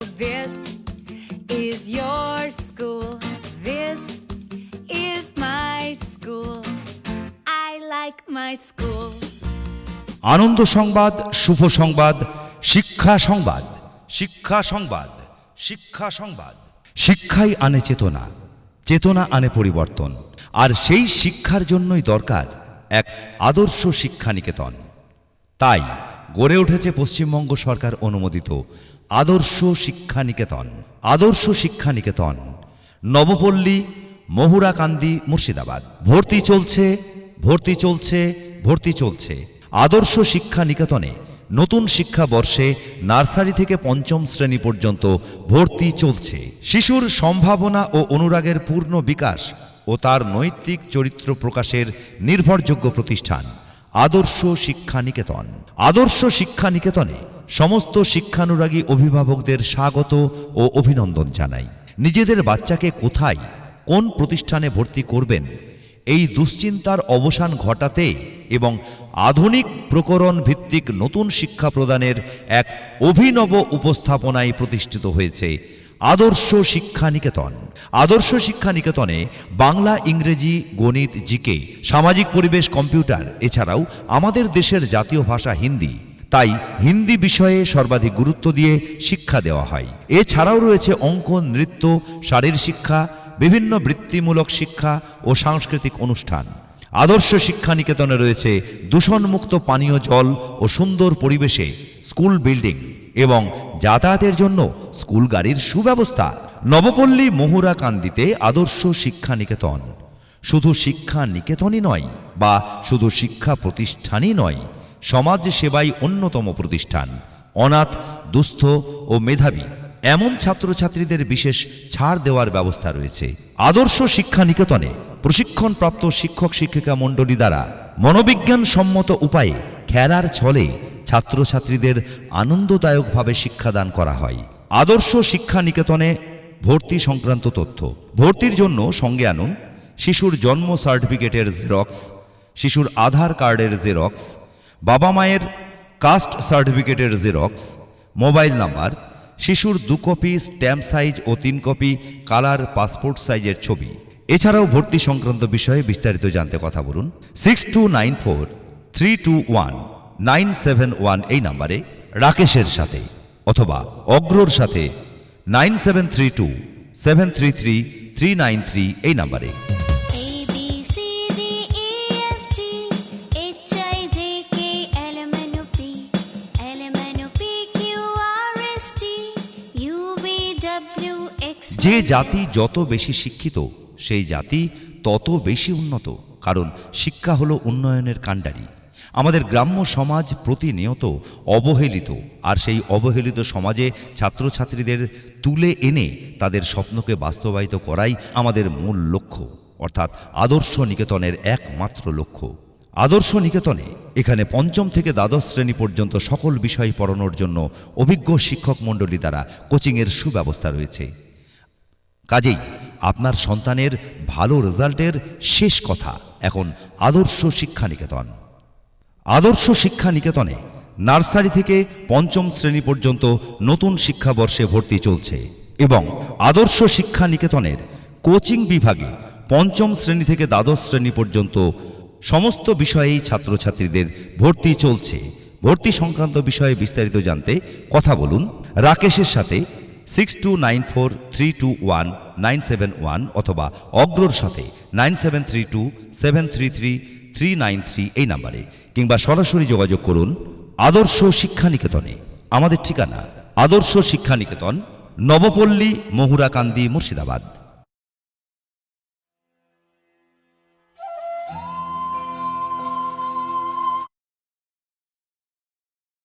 This is your school. This is my school. I like my school. আনন্দ সংবাদ, শুভ সংবাদ, শিক্ষা সংবাদ শিক্ষা সংবাদ শিক্ষা সংবাদ শিক্ষাই আনে চেতনা চেতনা আনে পরিবর্তন আর সেই শিক্ষার জন্যই দরকার এক আদর্শ শিক্ষা নিকেতন তাই গড়ে উঠেছে পশ্চিমবঙ্গ সরকার অনুমোদিত আদর্শ শিক্ষা নিকেতন আদর্শ শিক্ষা নিকেতন নবপল্লী, মহুরাকান্দি, মুর্শিদাবাদ। ভর্তি চলছে ভর্তি চলছে ভর্তি চলছে। আদর্শ শিক্ষা নিকেতনে নতুন শিক্ষা বর্ষে নার্সারি থেকে পঞ্চম শ্রেণি পর্যন্ত ভর্তি চলছে। শিশুর সম্ভাবনা ও অনুরাগের পূর্ণ বিকাশ ও তার নৈতিক চরিত্র প্রকাশের নির্ভরযোগ্য প্রতিষ্ঠান আদর্শ শিক্ষা নিকেতন আদর্শ শিক্ষা নিকেতনে সমস্ত শিক্ষানুরাগী অভিভাবকদের স্বাগত ও অভিনন্দন জানাই। নিজেদের বাচ্চাকে কোথায়, কোন প্রতিষ্ঠানে ভর্তি করবেন, এই দুশ্চিন্তার অবসান ঘটাতে এবং আধুনিক প্রকরণ ভিত্তিক নতুন শিক্ষা প্রদানের এক অভিনব উপস্থাপনায় প্রতিষ্ঠিত হয়েছে আদর্শ শিক্ষা নিকেতন আদর্শ শিক্ষা নিকেতনে বাংলা, ইংরেজি, গণিত, জিকে, সামাজিক পরিবেশ, কম্পিউটার, এছাড়াও আমাদের দেশের জাতীয় ভাষা হিন্দি তাই হিন্দি বিষয়ে সর্বাধিক গুরুত্ব দিয়ে শিক্ষা দেওয়া হয়। এছাড়াও রয়েছে অঙ্ক নৃত্য, শারীর শিক্ষা, বিভিন্ন বৃত্তিমূলক শিক্ষা ও সাংস্কৃতিক অনুষ্ঠান। আদর্শ শিক্ষা নিকেতনে রয়েছে দূষণমুক্ত পানীয় জল ও সুন্দর পরিবেশে স্কুল বিল্ডিং এবং যাতায়াতের জন্য স্কুল গাড়ির সুব্যবস্থা। নবপল্লী মহুরা কান্দিতে আদর্শ শিক্ষা নিকেতন শুধু শিক্ষা নিকেতনই নয় বা শুধু শিক্ষা প্রতিষ্ঠানই নয় সমাজ সেবাই অন্যতম প্রতিষ্ঠান। অনাথ, দুস্থ ও মেধাবী, এমন ছাত্রছাত্রীদের বিশেষ ছাড় দেওয়ার ব্যবস্থা রয়েছে। আদর্শ শিক্ষা নিকেতনে প্রশিক্ষণপ্রাপ্ত শিক্ষক শিক্ষিকা মণ্ডলী দ্বারা মনোবিজ্ঞান সম্মত উপায়ে খেলার ছলে ছাত্রছাত্রীদের আনন্দদায়কভাবে শিক্ষাদান করা হয়। আদর্শ শিক্ষা নিকেতনে ভর্তি সংক্রান্ত তথ্য। ভর্তির জন্য সঙ্গে আনুন শিশুর জন্ম সার্টিফিকেটের জেরক্স, শিশুর আধার কার্ডের জেরক্স বাবা মায়ের কাস্ট সার্টিফিকেটের জেরক্স মোবাইল নাম্বার, শিশুর দু কপি, স্ট্যাম্প সাইজ ও তিন কপি, কালার, পাসপোর্ট সাইজের ছবি। এছাড়াও ভর্তি সংক্রান্ত বিষয়ে বিস্তারিত জানতে কথা বলুন। Six two nine four three two one nine seven one এই নাম্বারে রাকেশের সাথে অথবা অগ্রর সাথে nine seven three two seven three three three nine three এই নাম্বারে। যে জাতি যত বেশি শিক্ষিত, সেই জাতি তত বেশি উন্নত, কারণ শিক্ষা হলো উন্নয়নের কাণ্ডারি। আমাদের গ্রাম্য সমাজ প্রতিনিয়ত অবহেলিত, আর সেই অবহেলিত সমাজে ছাত্রছাত্রীদের তুলে এনে তাদের স্বপ্নকে বাস্তবায়িত করাই আমাদের মূল লক্ষ্য, অর্থাৎ আদর্শ নিকেতনের একমাত্র লক্ষ্য। আদর্শ নিকেতনে এখানে পঞ্চম থেকে দ্বাদশ শ্রেণি পর্যন্ত সকল বিষয় পড়ানোর জন্য অভিজ্ঞ শিক্ষক মণ্ডলী দ্বারা কোচিংয়ের সুব্যবস্থা রয়েছে। কাজেই আপনার সন্তানের ভালো রেজাল্টের শেষ কথা এখন আদর্শ শিক্ষা নিকেতন আদর্শ শিক্ষা নিকেতনে নার্সারি থেকে পঞ্চম শ্রেণি পর্যন্ত নতুন শিক্ষাবর্ষে ভর্তি চলছে এবং আদর্শ শিক্ষা নিকেতনের কোচিং বিভাগে পঞ্চম শ্রেণি থেকে দ্বাদশ শ্রেণি পর্যন্ত সমস্ত বিষয়েই ছাত্রছাত্রীদের ভর্তি চলছে। ভর্তি সংক্রান্ত বিষয়ে বিস্তারিত জানতে কথা বলুন। রাকেশের সাথে six two nine four three two one nine seven one অথবা অগ্রর সাথে nine seven three two seven three three three nine three এই নাম্বারে, কিংবা সরাসরি যোগাযোগ করুন আদর্শ শিক্ষা নিকেতনে। আমাদের ঠিকানা আদর্শ শিক্ষা নিকেতন, নবপল্লী, মহুরাকান্দি, মুর্শিদাবাদ।